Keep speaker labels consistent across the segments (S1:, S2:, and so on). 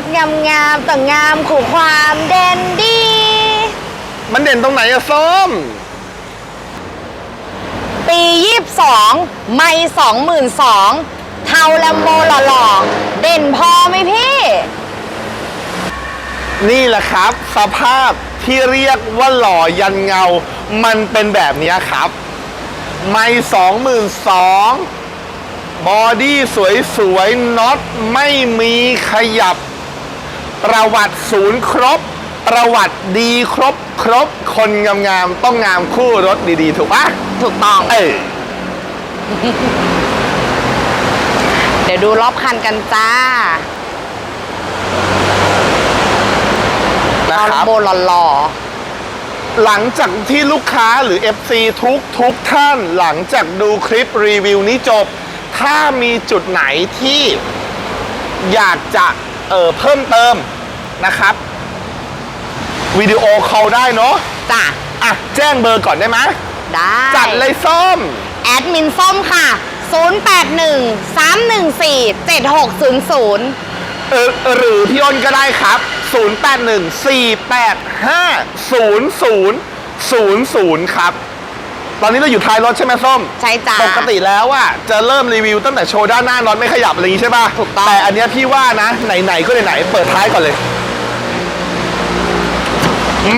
S1: ถงามๆแต่งามขู่ความเด่นดี
S2: มันเด่นตรงไหนอะส้ม
S1: ปี22ไม่22,000เทาแลมโบหล่อๆ เด่นพอไหมพี่
S2: นี่แหละครับ สภาพที่เรียกว่าหล่อยันเงา มันเป็นแบบเนี้ยครับ ไม่สองหมื่นสองบอดี้สวยๆน็อตไม่มีขยับ ประวัติศูนย์ครบ ประวัติดีครบครบ คนงามๆต้องงามคู่รถดีๆ ถูกปะ
S1: ถูกต้อง
S2: เออ
S1: เดี๋ยวดูรอบคันกันจ้า
S2: นะ
S1: เอา
S2: ค
S1: แล
S2: รั
S1: ม
S2: บ
S1: โบหล่อ
S2: หลังจากที่ลูกค้าหรือ FC ทุกทุกท่านหลังจากดูคลิปรีวิวนี้จบ ถ้ามีจุดไหนที่อยากจะเอ่อเพิ่มเติม นะครับวิดีโอคอลได้เนาะ
S1: ๆจ้ะ
S2: อะแจ้งเบอร์ก่อนได้ไหม
S1: ได้
S2: จัดเลยส้ม
S1: แอดมินส้มค่ะ 081 314 7600
S2: เออหรือพี่อ้นก็ได้ครับ 0814850000 ครับ ตอนนี้เราอยู่ท้ายรถใช่ไหมส้ม
S1: ใช่จ้ะ
S2: ปกติแล้วอะจะเริ่มรีวิวตั้งแต่โชว์ด้านหน้าน็อตไม่ขยับอะไรอย่างงี้ใช่ป่ะ
S1: ถูกต้อง
S2: แต่อันเนี้ยพี่ว่านะ ไหนๆก็ไหนๆเปิดท้ายก่อนเลย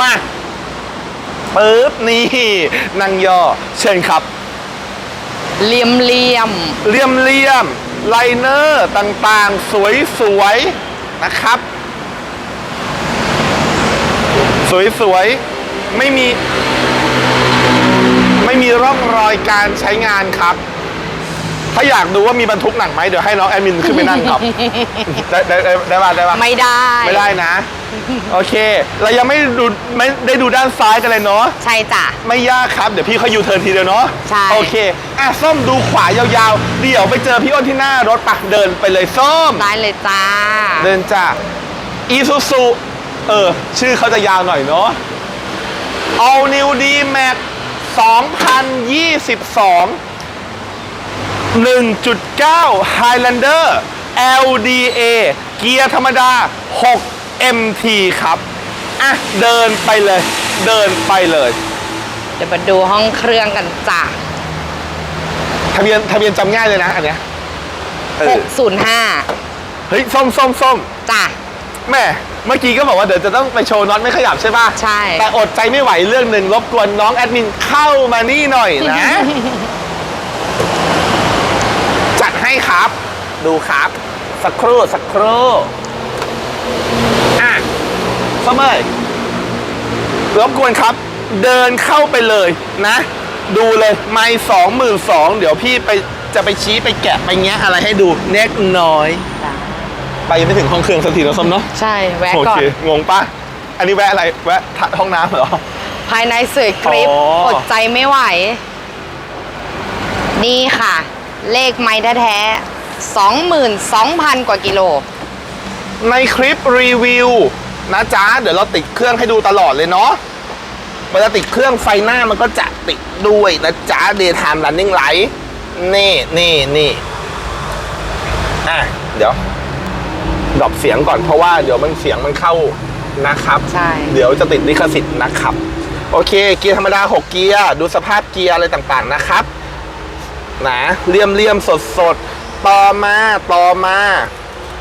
S2: มาปึ๊บนี่นางย่อเชิญครับ
S1: เหลี่ยมเหลี่ยม
S2: เลี่ยมเลี่ยมไลเนอร์ต่างๆ สวยๆนะครับสวยๆไม่มี ไม่มีร่องรอยการใช้งานครับ ถ้าอยากดูว่ามีบรรทุกหนักไหมเดี๋ยวให้น้องแอดมินขึ้นไปนั่งครับ ได้ได้ได้ได้ป่ะได้ป่ะ
S1: ไม่ได้
S2: ไม่ได้นะ โอเค เรายังไม่ดูไม่ได้ดูด้านซ้ายกันเลยเนาะ
S1: ใช่จ้ะ
S2: ไม่ยากครับ เดี๋ยวพี่เขายูเทิร์นทีเดียวเนาะ
S1: ใช่
S2: โอเค อะส้มดูขวายาวๆ เดี๋ยวไปเจอพี่อ้นที่หน้ารถปะเดินไปเลยส้ม
S1: ได้เลยจ้า
S2: เดินจากอีซูซูเออ ชื่อเขาจะยาวหน่อยเนาะ All New D Max 2022 1.9 Highlander LDA เกียร์ธรรมดา 6 MT ครับ อะ เดินไปเลย เดินไปเลย
S1: เดี๋ยวมาดูห้องเครื่องกันจ้ะ
S2: ทะเบียนทะเบียนจำง่ายเลยนะอันเนี้ยเออ
S1: 605
S2: เฮ้ยส้มส้มส้ม
S1: จ้ะ
S2: แม่เมื่อกี้ก็บอกว่าเดี๋ยวจะต้องไปโชว์น็อตไม่ขยับใช่ป่ะ
S1: ใช่
S2: แต่อดใจไม่ไหวเรื่องหนึ่งรบกวนน้องแอดมินเข้ามานี่หน่อยนะจัด ให้ครับ ดูครับ สักครู่สักครู่อะสมัยรบกวนครับ เดินเข้าไปเลยนะ ดูเลยไม่สองหมื่นสองเดี๋ยวพี่ไปจะไปชี้ไปแกะไปแงะอะไรให้ดูเน็กน้อย
S1: จ้ะ
S2: ไปยังไม่ถึงห้องเครื่องสักทีนะส้มเนาะ
S1: ใช่ แวะ
S2: โอ
S1: ก่อ
S2: เคนงงปะอันนี้แวะอะไรแวะทะห้องน้ำเหรอ
S1: ภายในสวยคลิป
S2: อ๋อ
S1: อดใจไม่ไหว นี่ค่ะ เลขไม้แท้ๆ22,000 กว่ากิโล
S2: ในคลิปรีวิวนะจ๊ะ เดี๋ยวเราติดเครื่องให้ดูตลอดเลยเนาะเวลาติดเครื่องไฟหน้ามันก็จะติดด้วยนะจ๊ะ Daytime Running Light นี่นี่นี่อะเดี๋ยวดรอปเสียงก่อนเพราะว่าเดี๋ยวมันเสียงมันเข้านะครับ
S1: ใช่
S2: เดี๋ยวจะติดลิขสิทธิ์นะครับ โอเค เกียร์ธรรมดา 6 เกียร์ ดูสภาพเกียร์อะไรต่างๆนะครับ นะเลี่ยมเลี่ยมสดสดๆต่อมาต่อมา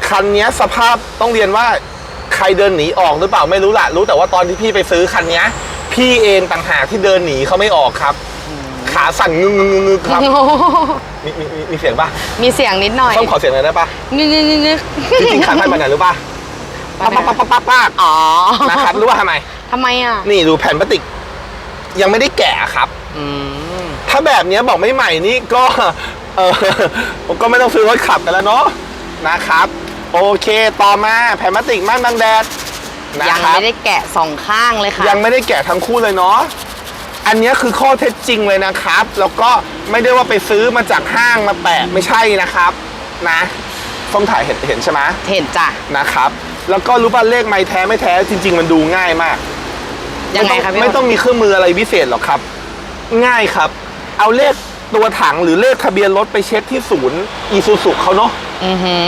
S2: คันเนี้ยสภาพต้องเรียนว่าใครเดินหนีออกหรือเปล่าไม่รู้ละรู้แต่ว่าตอนที่พี่ไปซื้อคันเนี้ยพี่เองต่างหากที่เดินหนีเขาไม่ออกครับ ขาสั่นงึงงึงงึงงึงครับมีมีมีมีเสียงปะ
S1: มีเสียงนิดหน่อย
S2: ต้องขอเสียงหน่อยได้ปะ
S1: งึงงึงงึงงึ
S2: จริงๆคันให้มาไหนรู้ปะ
S1: ไปไหน
S2: ปั๊บปั๊บปั๊บปั๊บปั๊บ
S1: อ๋อ
S2: นะครับรู้ว่าทำไม
S1: ทำไมอะ
S2: นี่ดูแผ่นพลาสติก ยังไม่ได้แกะครับ
S1: อืม
S2: ถ้าแบบเนี้ยบอกไม่ใหม่นี่ก็เออผมก็ไม่ต้องซื้อรถขับกันแล้วเนาะนะครับ โอเคต่อมาแผ่นพลาสติกม่านบังแดดนะ
S1: ยัง
S2: ครับ
S1: ไม่ได้แกะสองข้างเลยค่ะ
S2: ยังไม่ได้แกะทั้งคู่เลยเนาะอันเนี้ยคือข้อเท็จจริงเลยนะครับ แล้วก็ไม่ได้ว่าไปซื้อมาจากห้างมาแปะไม่ใช่นะครับ นะส้มถ่ายเห็นเห็นใช่ไหม
S1: เห็นจ้ะ
S2: นะครับ แล้วก็รู้ป่ะเลขไม่แท้ไม่แท้จริง ๆ มันดูง่ายมาก
S1: ยังไงครับพี่
S2: ไม่ต้องมีเครื่องมืออะไรพิเศษหรอกครับ ง่ายครับ เอาเลขตัวถังหรือเลขทะเบียนรถไปเช็คที่ศูนย์อีซูซุเขาเนาะ
S1: อือหือ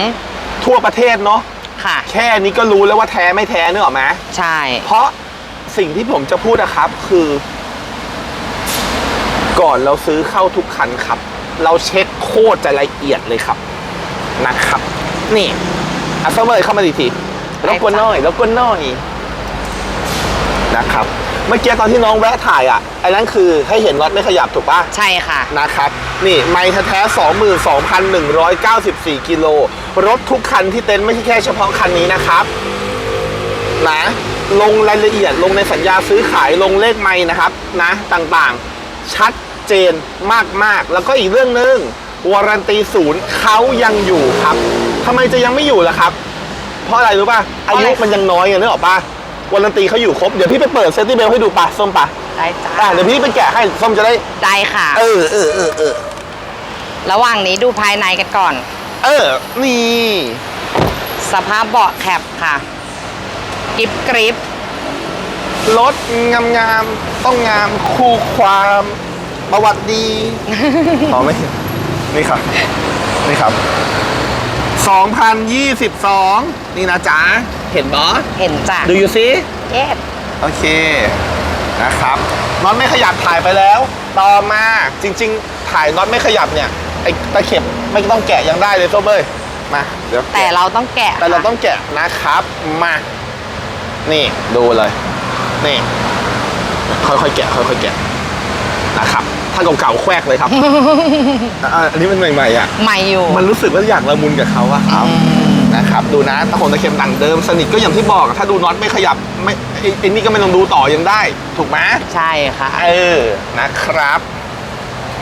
S2: ทั่วประเทศเนาะ
S1: ค่ะ
S2: แค่นี้ก็รู้แล้วว่าแท้ไม่แท้เนกอะไหม
S1: ใช่
S2: เพราะสิ่งที่ผมจะพูดนะครับ คือ ก่อนเราซื้อเข้าทุกคันครับ เราเช็คโคตรจะละเอียดเลยครับนะครับ นี่อะเข้ามาเลยเข้ามาดีทีรบกวนหน่อยรบกวนหน่อยนะครับ เมื่อกี้ตอนที่น้องแวะถ่ายอะไอ้นั่นคือให้เห็นน็อตไม่ขยับถูกปะ
S1: ใช่ค่ะ
S2: นะครับ นี่ไมค์แท้ๆ22,194 กิโล รถทุกคันที่เต็นท์ไม่ใช่แค่เฉพาะคันนี้นะครับ นะ ลงรายละเอียดลงในสัญญาซื้อขายลงเลขไมค์นะครับ นะ ต่างๆ ชัดเจนมากๆ แล้วก็อีกเรื่องหนึ่งวารันตีศูนย์เขายังอยู่ครับทำไมจะยังไม่อยู่ล่ะครับ เพราะอะไรรู้ป่ะอายุมันยังน้อยไงนึกออกป่ะ วารันตีเขาอยู่ครบ เดี๋ยวพี่ไปเปิดเซตตี้เบลให้ดูป่ะส้มป่ะ
S1: ได้จ้า
S2: อะเดี๋ยวพี่ไปแกะให้ส้มจะได้
S1: ได้ค่ะ
S2: เออเออเออเออ
S1: ระหว่างนี้ดูภายในกันก่อน
S2: เออ นี่
S1: สภาพเบาะแคปค่ะกริบกริบ
S2: รถงามงามๆต้องงามคู่ความประวัติดีพอไหมนี่ครับ นี่ครับ 2022 นี่นะจ๊ะ เห็นบอ
S1: เห็นจ้ะ
S2: ดูอยู่ซิ
S1: เย็ด
S2: โอเคนะครับน็อตไม่ขยับถ่ายไปแล้ว ต่อมาจริง ๆ ถ่ายน็อตไม่ขยับเนี่ยไอ้ตะเข็บไม่ต้องแกะยังได้เลยส้มเอ้ยมาเดี๋ยว
S1: แต่เราต้องแกะ
S2: แต่เรา
S1: ค่ะ
S2: ต้องแกะนะครับมานี่ดูเลยนี่ค่อยๆแกะค่อยๆแกะนะครับถ้าเก่าๆแควกเลยครับอะอันนี้มันใหม่ๆอะ
S1: ใหม่อยู่
S2: มันรู้สึกว่าอยากละมุนกับเขาอะครับ นะครับดูนะตะขงตะเข็มดังเดิมสนิทก็อย่างที่บอกอะถ้าดูน็อตไม่ขยับไม่ไอ้ไอ้นี่ก็ไม่ต้องดูต่อยังได้ ถูกไหม
S1: ใช่ค่ะ
S2: เออนะครับ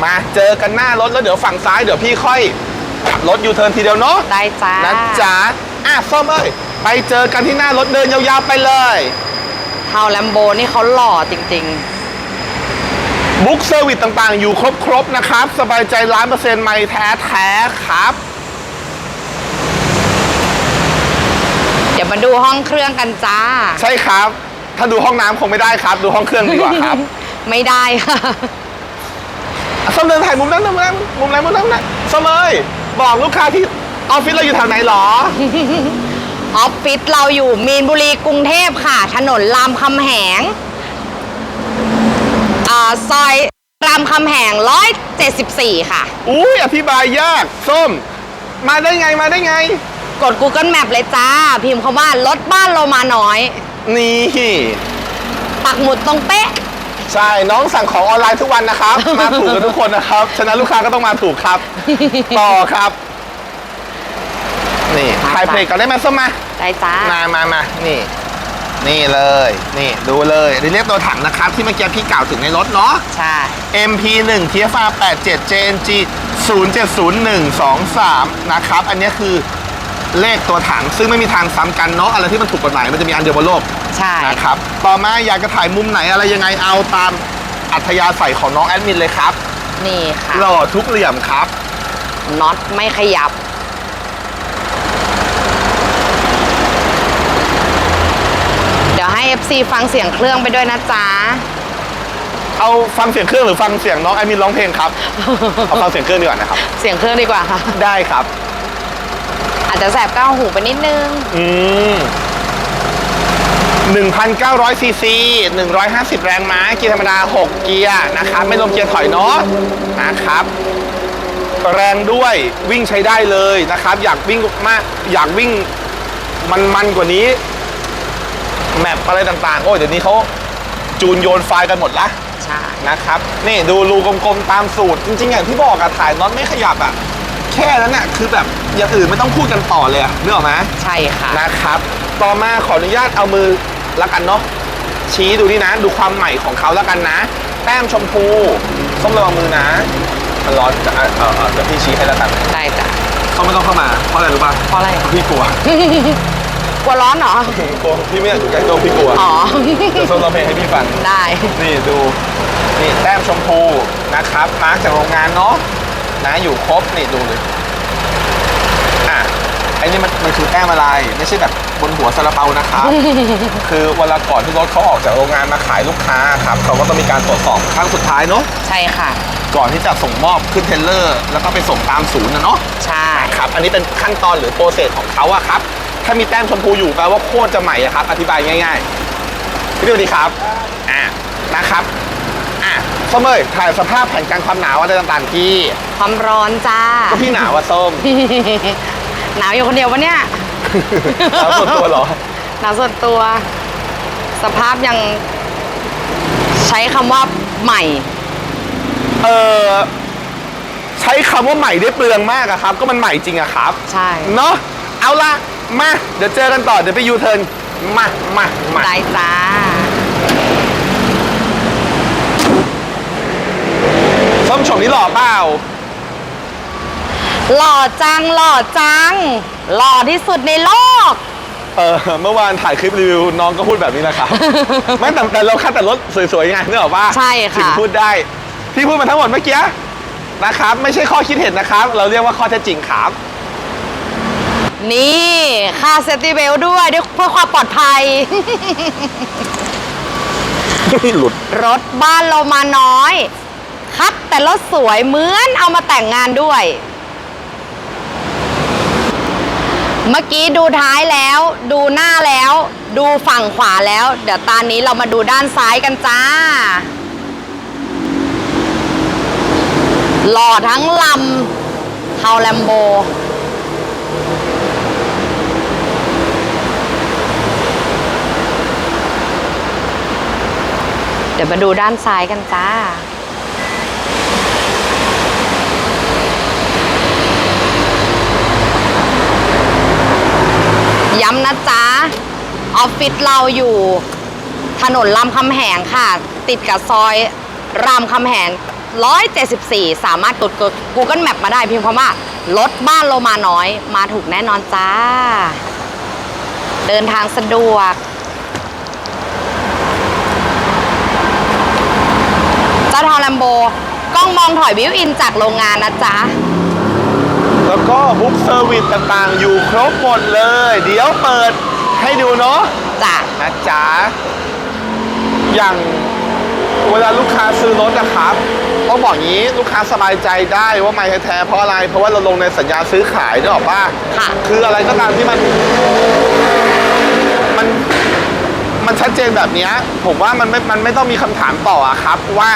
S2: มาเจอกันหน้ารถแล้วเดี๋ยวฝั่งซ้ายเดี๋ยวพี่ค่อยขับรถยูเทิร์นทีเดียวเนาะ
S1: ได้จ้า
S2: นะจ๊ะอะส้มเอ้ยไปเจอกันที่หน้ารถเดินยาวๆไปเลย
S1: เทาแลมโบนี่เขาหล่อจริง
S2: บุ๊กเซอร์วิสต่างๆ อยู่ครบ ๆ นะครับ สบายใจร้านเปอร์เซ็นต์ไม่แท้ ๆ ครับ
S1: เดี๋ยวมาดูห้องเครื่องกันจ้า
S2: ใช่ครับ ถ้าดูห้องน้ำคงไม่ได้ครับ ดูห้องเครื่องดีกว่าครับ
S1: ไม่ได้ค่ะ
S2: อะส้มเดินถ่ายมุมนั้นมุมนั้นมุมไหนมุมนั้นนะส้มเอ้ยบอกลูกค้าที่ออฟฟิศเราอยู่แถวไหนหรอ
S1: ออฟฟิศเราอยู่มีนบุรีกรุงเทพค่ะ ถนนรามคำแหงอ่าซอยรามคำแหง174 ค่ะ
S2: อุ้ยอธิบายยาก ส้ม มาได้ไงมาได้ไง
S1: กด Google Map เลยจ้า พิมพ์คำว่ารถบ้านเรามาน้อย
S2: นี่
S1: ปักหมุดตรงเป๊ะ
S2: ใช่ น้องสั่งของออนไลน์ทุกวันนะครับ มาถูกกันทุกคนนะครับ ฉะนั้นลูกค้าก็ต้องมาถูกครับ ต่อครับ นี่
S1: มา
S2: ถ่ายเพลงก่อนได้ไหมส้มมา
S1: ได้จ้า
S2: มามามานี่ นี่เลย นี่ดูเลยเรียกตัวถังนะครับ ที่เมื่อกี้พี่กล่าวถึงในรถเนาะ
S1: ใช่
S2: MP1 TFR 87 JNG 070123 นะครับ อันนี้คือ เลขตัวถัง ซึ่งไม่มีทางซ้ำกันเนาะอะไรที่มันถูกกฎหมายมันจะมีอันเดียวบนโลก
S1: ใช่
S2: นะครับ ต่อมาอยากจะถ่ายมุมไหนอะไรยังไงเอาตามอัธยาศัยของน้องแอดมินเลยครับ
S1: นี่ค่ะ
S2: หล่อทุกเหลี่ยมครับ
S1: น็อตไม่ขยับ เดี๋ยวให้ FC ฟังเสียงเครื่องไปด้วยนะจ๊ะ
S2: เอาฟังเสียงเครื่องหรือฟังเสียงน้องแอดมินร้องเพลงครับ เอาฟังเสียงเครื่องดีกว่านะครับ
S1: เสียงเครื่องดีกว่าค่ะ
S2: ได้ครับ
S1: อาจจะแสบก้าวหูไปนิดนึง
S2: อืม1,900ซีซี150 แรงม้า เกียร์ธรรมดา 6 เกียร์นะครับ ไม่รวมเกียร์ถอยเนาะนะครับ แรงด้วยวิ่งใช้ได้เลยนะครับ อยากวิ่งมาก อยากวิ่งมันมันๆกว่านี้ แมปอะไรต่างๆ โอ้ยเดี๋ยวนี้เขาจูนโยนไฟล์กันหมดละ
S1: ใช่
S2: นะครับ นี่ดูรูกลมๆตามสูตร จริงๆ อย่างที่บอกอะถ่ายน็อตไม่ขยับอะ แค่นั้นน่ะคือแบบอย่างอื่นไม่ต้องพูดกันต่อเลยอะนึกออกไหม
S1: ใช่ค่ะ
S2: นะครับ ต่อมาขออนุญาตเอามือละกันเนาะชี้ดูนี่นะ ดูความใหม่ของเขาแล้วกันนะ แต้มชมพูส้มระวังมือนะมันร้อนจะเออเออเออเดี๋ยวพี่ชี้ให้แล้วกัน
S1: ได้จ้ะ
S2: เขาไม่ต้องเข้ามาเพราะอะไรรู้ป่ะ
S1: เพราะอะไร
S2: พี่กลัว
S1: กลัวร้อนเหรอ
S2: กลัวพี่ไม่อยากอยู่ใกล้ตัวพี่กลัว
S1: อ๋อ
S2: เดี๋ยวส้มร้องเพลงให้พี่ฟัง
S1: ได้
S2: นี่ดู นี่แต้มชมพูนะครับมาร์กจากโรงงานเนาะ นะอยู่ครบนี่ดูเลยอะไอ้นี่มันมันคือแต้มอะไรไม่ใช่แบบบนหัวซาลาเปานะครับ คือเวลาก่อนที่รถเขาออกจากโรงงานมาขายลูกค้าครับเขาก็ต้องมีการตรวจสอบครั้งสุดท้ายเนาะ
S1: ใช่ค่ะ
S2: ก่อนที่จะส่งมอบขึ้นเทรลเลอร์ แล้วก็ไปส่งตามศูนย์นะเนาะ
S1: ใช่
S2: ครับอันนี้เป็นขั้นตอนหรือโปรเซสของเขาอะครับ ถ้ามีแต้มชมพูอยู่แปลว่าโคตรจะใหม่อะครับ อธิบายง่ายๆพี่ดูดีครับอ่านะครับอะ ส้มเอ้ยถ่ายสภาพแผนการความหนาวอะไรต่างๆที่
S1: ความร้อนจ้า
S2: ก็พี่หนาวอะส้ม
S1: หนาวอยู่คนเดียววะเนี่ย
S2: หนาวส่วนตัวเหรอ
S1: หนาวส่วนตัว สภาพยังใช้คำว่าใหม่
S2: เออใช้คำว่าใหม่ได้เปลืองมากอะครับ ก็มันใหม่จริงอะครับ
S1: ใช่
S2: เนาะเอาละมา เดี๋ยวเจอกันต่อ เดี๋ยวไปยูเทิร์นมามามา
S1: ได้จ้า
S2: ส้มฉงนี่หล่อเปล่า
S1: หล่อจังหล่อจัง หล่อที่สุดในโลก
S2: เออเมื่อวานถ่ายคลิปรีวิวน้องก็พูดแบบนี้นะครับไม่แต่แต่เราคัดแต่รถสวยๆไงนึกออกปะ
S1: ใช่ค่ะ
S2: ถึงพูดได้ ที่พูดมาทั้งหมดเมื่อกี้นะครับ ไม่ใช่ข้อคิดเห็นนะครับ เราเรียกว่าข้อเท็จจริงครับ
S1: นี่ค่าเซฟตี้เบลด้วยด้วยเพื่อความปลอดภัย
S2: หลุด
S1: รถบ้านเรามาน้อย ครับแต่รถสวยเหมือนเอามาแต่งงานด้วย เมื่อกี้ดูท้ายแล้ว ดูหน้าแล้ว ดูฝั่งขวาแล้ว เดี๋ยวตอนนี้เรามาดูด้านซ้ายกันจ้า หล่อทั้งลำเทาแลมโบเดี๋ยวมาดูด้านซ้ายกันจ้า ย้ำนะจ๊ะ ออฟฟิศเราอยู่ถนนรามคำแหงค่ะ ติดกับซอยรามคำแหง 174 สามารถกด Google Map มาได้เพียงเพราะว่ารถบ้านโลมาน้อยมาถูกแน่นอนจ้า เดินทางสะดวก เจ้าทองแลมโบกล้องมองถอยบิวอินจากโรงงานนะจ๊ะ
S2: แล้วก็บุ๊กเซอร์วิสต่างๆ อยู่ครบหมดเลย เดี๋ยวเปิดให้ดูเนาะ
S1: จ้ะ
S2: นะจ๊ะอย่างเวลาลูกค้าซื้อรถนะครับต้องบอกงี้ลูกค้าสบายใจได้ว่าไม่แท้ๆเพราะอะไร เพราะว่าเราลงในสัญญาซื้อขายนึกออกป่ะ
S1: ค่ะ
S2: คืออะไรก็ตามที่มัน มันมันชัดเจนแบบเนี้ยผมว่ามันไม่มันไม่ต้องมีคำถามต่ออะครับว่า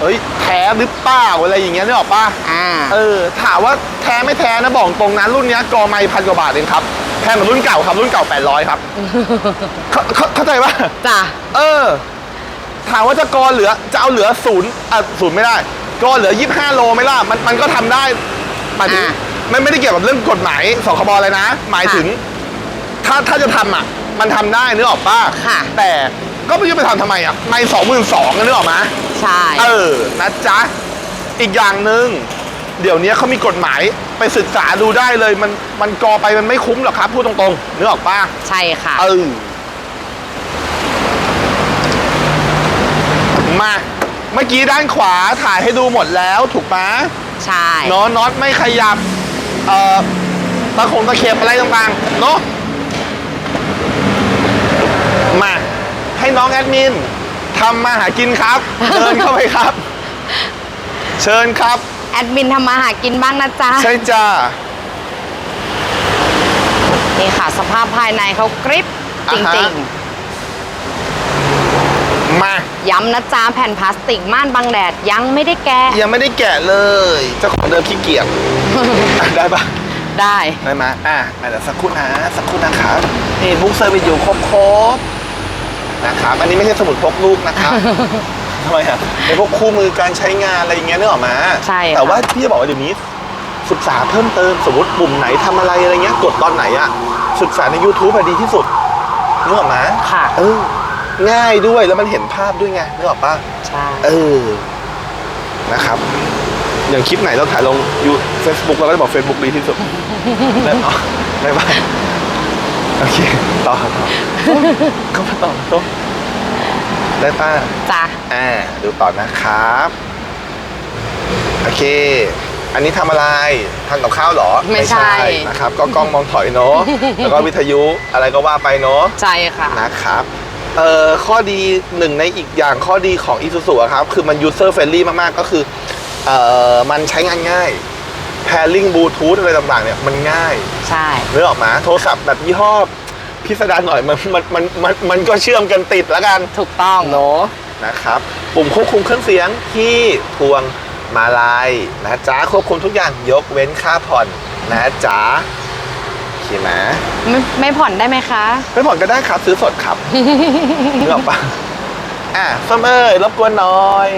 S2: เฮ้ยแท้หรือเปล่าอะไรอย่างเงี้ยนึกออกป่ะ
S1: อ่า
S2: เออถามว่าแท้ไม่แท้นะบอกตรงนะรุ่นเนี้ยกอไม่พันกว่าบาทเองครับแพงกว่ารุ่นเก่าครับรุ่นเก่า800ครับเข้าเข้าเข้าใจป่ะ
S1: จ้ะ
S2: เออ ถามว่าจะกอเหลือจะเอาเหลือศูนย์อะศูนย์ไม่ได้ กอเหลือ 25 โลไหม่ล่ะมันมันก็ทำได้หมายถึง
S1: อะ
S2: ไม่ไม่ได้เกี่ยวกับเรื่องกฎหมายสคบอะไรนะ หมายถึง ถ้าถ้าจะทำอะ มันทำได้นึกออกป่ะ
S1: ค่ะ
S2: แต่ก็ไม่รู้ไปทำทำไมอะไม่สองหมื่นสองนึกออกไหม
S1: ใช่
S2: เออนะจ๊ะ อีกอย่างหนึ่งเดี๋ยวนี้เขามีกฎหมายไปศึกษาดูได้เลยมันมันกอไปมันไม่คุ้มหรอกครับ พูดตรงๆนึกออกป่ะ
S1: ใช่ค่ะ
S2: เออมาเมื่อกี้ด้านขวาถ่ายให้ดูหมดแล้วถูกไหม
S1: ใช่
S2: เนาะน็อตไม่ขยับ เอ่อตะขงตะเข็บอะไรต่างๆ เนาะมาให้น้องแอดมิน ทำมาหากินครับเชิญเข้าไปครับ เชิญครับ
S1: แอดมินทำมาหากินบ้างนะจ๊ะ
S2: ใช่จ้า
S1: นี่ค่ะ สภาพภายในเขากริปจ
S2: อ่าฮะ
S1: ริง
S2: มา
S1: ๆ ย้ำนะจ๊ะแผ่นพลาสติกม่านบังแดดยังไม่ได้แกะ
S2: ยังไม่ได้แกะเลยเจ้าของเดิมขี้เกียจอะได้ปะ
S1: ได้
S2: ได้ไหมอะอะเดี๋ยวสักครู่นะสักครู่นะครับนี่บุ๊กเซอร์วิสอยู่ครบครบๆ นะครับอันนี้ไม่ใช่สมุดพกลูกนะครับทำไมอะเป็นพวกคู่มือการใช้งานอะไรอย่างเงี้ยนึกออกมา
S1: ใช่ค่ะ
S2: แต่ว่าพี่จะบอกว่าเดี๋ยวนี้ศึกษาเพิ่มเติมสมมติปุ่มไหนทำอะไรอะไรเงี้ยกดตอนไหนอะศึกษาใน YouTube อะดีที่สุดนึกออกมา
S1: ค่ะ
S2: เออง่ายด้วยแล้วมันเห็นภาพด้วยไงนึกออกปะ
S1: ใช่
S2: เออ นะครับ อย่างคลิปไหนเราถ่ายลงยูเฟซบุ๊กเราก็จะบอก Facebook ดีที่สุด ได้ปะได้ปะ โอเคต่อต่อก็มาต่อต่อได้ป้า
S1: จ้ะ
S2: อ่า ดูต่อนะครับ โอเค อันนี้ทำอะไรทำกับข้าวเหรอ
S1: ไม่ใช่
S2: นะครับ ก็กล้องมองถอยเนาะ แล้วก็วิทยุอะไรก็ว่าไปเนาะ
S1: ใช่ค่ะ
S2: นะครับ เอ่อ ข้อดีหนึ่งในอีกอย่างข้อดีของ Isuzu อะครับ คือมัน user friendly มาก ๆ ก็คือ เอ่อ มันใช้งานง่ายแผ pairing bluetooth อะไรต่างๆเนี่ยมันง่าย
S1: ใช่
S2: นึกออกมาโทรศัพท์แบบยี่ห้อพิสดารหน่อยมันมันมันมันมันก็เชื่อมกันติดแล้วกัน
S1: ถูกต้อง
S2: เนาะนะครับ ปุ่มควบคุมเครื่องเสียงที่พวงมาลัยนะจ๊ะควบคุมทุกอย่างยกเว้นค่าผ่อนนะจ๊ะโอเคไหม
S1: ไม่ไม่ผ่อนได้ไหมคะ
S2: ไม่ผ่อนก็ได้ครับซื้อสดครับ นึกออกปะอะส้มเอ้ยรบกวนหน่อย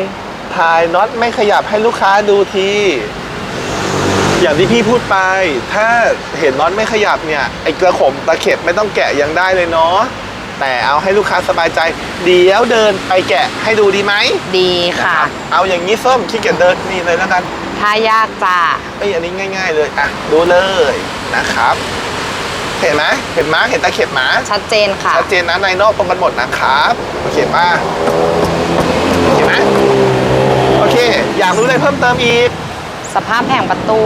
S2: ถ่ายน็อตไม่ขยับให้ลูกค้าดูที อย่างที่พี่พูดไป ถ้าเห็นน็อตไม่ขยับเนี่ยไอ้กระขมตะเข็บไม่ต้องแกะยังได้เลยเนาะแต่เอาให้ลูกค้าสบายใจ เดี๋ยวเดินไปแกะให้ดูดีไหม
S1: ดีค่ะ
S2: นะครับเอาอย่างนี้ส้มขี้เกียจเดินนี่เลยแล้วกัน
S1: ถ้ายากจ้ะ
S2: ไอ้ยอันนี้ง่าย ๆ เลยอะดูเลยนะครับเห็นไหมเห็นไหมเห็นตะเข็บไหม
S1: ชัดเจนค่ะ
S2: ชัดเจนนะในนอกตรงกันหมดนะครับโอเคป่ะเห็นไหมโอเค อยากรู้อะไรเพิ่มเติมอีก
S1: สภาพแผงประตู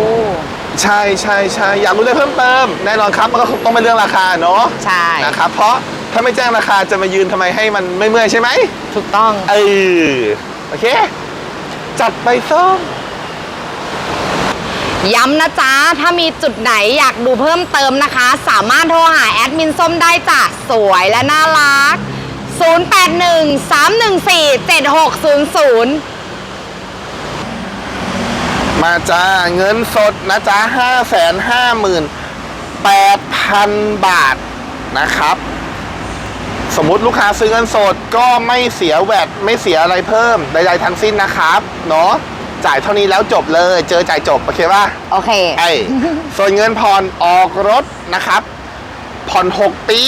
S2: ใช่ใช่ใช่อยากรู้อะไรเพิ่มเติม แน่นอนครับมันก็ต้องเป็นเรื่องราคาเนาะ
S1: ใช่
S2: นะครับเพราะถ้าไม่แจ้งราคาจะมายืนทำไมให้มันไม่เมื่อยใช่ไหม
S1: ถูกต้อง
S2: เออโอเค จัดไปส้ม
S1: ย้ำนะจ๊ะ ถ้ามีจุดไหนอยากดูเพิ่มเติมนะคะ สามารถโทรหาแอดมินส้มได้จ้ะสวยและน่ารัก 0813147600
S2: มาจ้าเงินสดนะจ๊ะห้าแสนห้าหมื่นแปดพันบาทนะครับ สมมุติลูกค้าซื้อเงินสดก็ไม่เสียแวดไม่เสียอะไรเพิ่มใดๆทั้งสิ้นนะครับเนาะจ่ายเท่านี้แล้วจบเลย เจอจ่ายจบ โอเคป่ะ
S1: โอเค
S2: ไอ้ส่วนเงินผ่อนออกรถนะครับ ผ่อน 6 ปี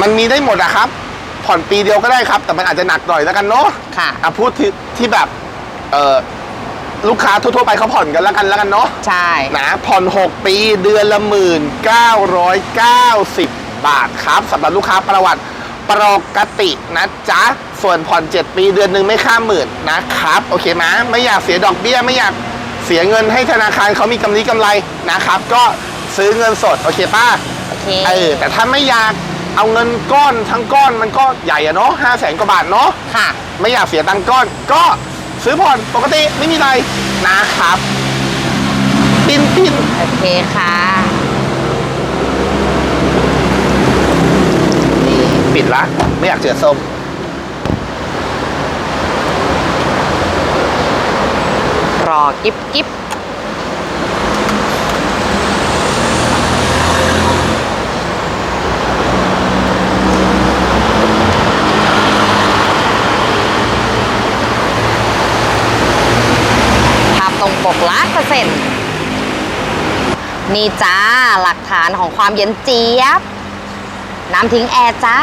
S2: มันมีได้หมดอะครับ ผ่อนปีเดียวก็ได้ครับ แต่มันอาจจะหนักหน่อยแล้วกันเนาะ
S1: ค่ะ
S2: อะพูดที่ที่แบบ เออ ลูกค้าทั่วๆไปเขาผ่อนกันแล้วกันแล้วกันเนาะ
S1: ใช่
S2: นะผ่อน 6 ปีเดือนละหมื่น990บาทครับสำหรับลูกค้าประวัติปกตินะจ๊ะ ส่วนผ่อน 7 ปีเดือนหนึ่งไม่ข้ามหมื่นนะครับ โอเคไหมไม่อยากเสียดอกเบี้ยไม่อยากเสียเงินให้ธนาคารเขามีกำไรกำไรนะครับ ก็ซื้อเงินสด โอเคป้า
S1: โอเค
S2: เออแต่ถ้าไม่อยากเอาเงินก้อนทั้งก้อนมันก็ใหญ่อะเนาะห้าแสนกว่าบาทเนาะ
S1: ค่ะ
S2: ไม่อยากเสียตังค์ก้อนก็ ซื้อผ่อนปกติไม่มีอะไรนะครับ ปินปิน
S1: โอเคค่ะ
S2: นี่ปิดละ ไม่อยากเจอส้ม
S1: รอกิ๊บกิ๊บภาพตรงปกล้าน เปอร์เซ็นต์นี่จ้าหลักฐานของความเย็นเจี๊ยบ น้ำทิ้งแอร์จ้า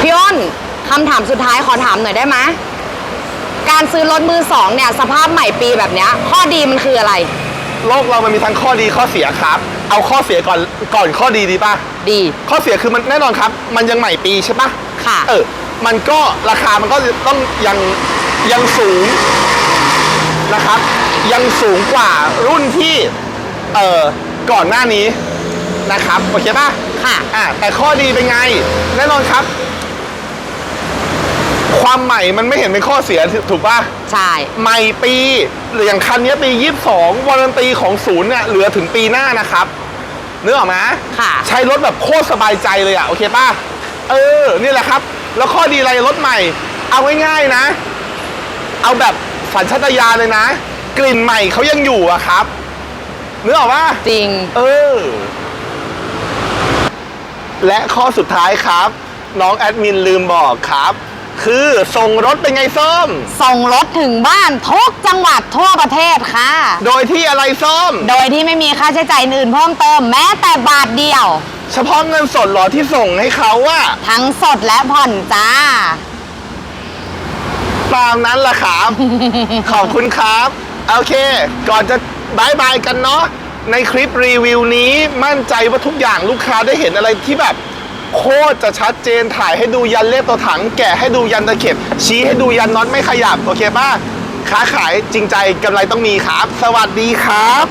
S1: พี่อ้นคำถามสุดท้ายขอถามหน่อยได้ไหมการซื้อรถมือสองเนี่ยสภาพใหม่ปีแบบเนี้ย ข้อดีมันคืออะไร
S2: โลกเรามันมีทั้งข้อดีข้อเสียครับ เอาข้อเสียก่อนก่อนข้อดีดีป่ะ
S1: ดี
S2: ข้อเสียคือมันแน่นอนครับ มันยังใหม่ปีใช่ปะ
S1: ค่ะ
S2: เออ มันก็ราคามันก็ต้องยังยังสูง นะครับ ยังสูงกว่ารุ่นที่เอ่อก่อนหน้านี้นะครับโอเคปะ
S1: ค่ะ
S2: อะแต่ข้อดีเป็นไงแน่นอนครับ ความใหม่มันไม่เห็นเป็นข้อเสียถูกปะ
S1: ใช่
S2: ใหม่ปีหรืออย่างคันนี้ปี 22วารันตีของศูนย์เนี่ยเหลือถึงปีหน้านะครับนึกออกไหม
S1: ค่ะ
S2: ใช้รถแบบโคตรสบายใจเลยอะโอเคป่ะเออ นี่แหละครับ แล้วข้อดีอะไรรถใหม่ เอาง่ายๆนะ เอาแบบ สัญชาตญาณเลยนะ กลิ่นใหม่เขายังอยู่อะครับนึกออกว่า
S1: จริง
S2: เออ และข้อสุดท้ายครับ น้องแอดมินลืมบอกครับ คือส่งรถเป็นไงส้ม
S1: ส่งรถถึงบ้านทุกจังหวัดทั่วประเทศค่ะ
S2: โดยที่อะไรส้ม
S1: โดยที่ไม่มีค่าใช้จ่ายอื่นเพิ่มเติมแม้แต่บาทเดียว
S2: เฉพาะเงินสดเหรอที่ส่งให้เขาอะ
S1: ทั้งสดและผ่อนจ้า
S2: ตามนั้นแหละครับ ขอบคุณครับ โอเค ก่อนจะบายบายกันเนาะในคลิปรีวิวนี้มั่นใจว่าทุกอย่างลูกค้าได้เห็นอะไรที่แบบ โคตรจะชัดเจนถ่ายให้ดูยันเล็บตัวถัง แกะให้ดูยันตะเข็บ ชี้ให้ดูยันน็อตไม่ขยับ โอเคป่ะค้าขายจริงใจกำไรต้องมีครับ สวัสดีครับ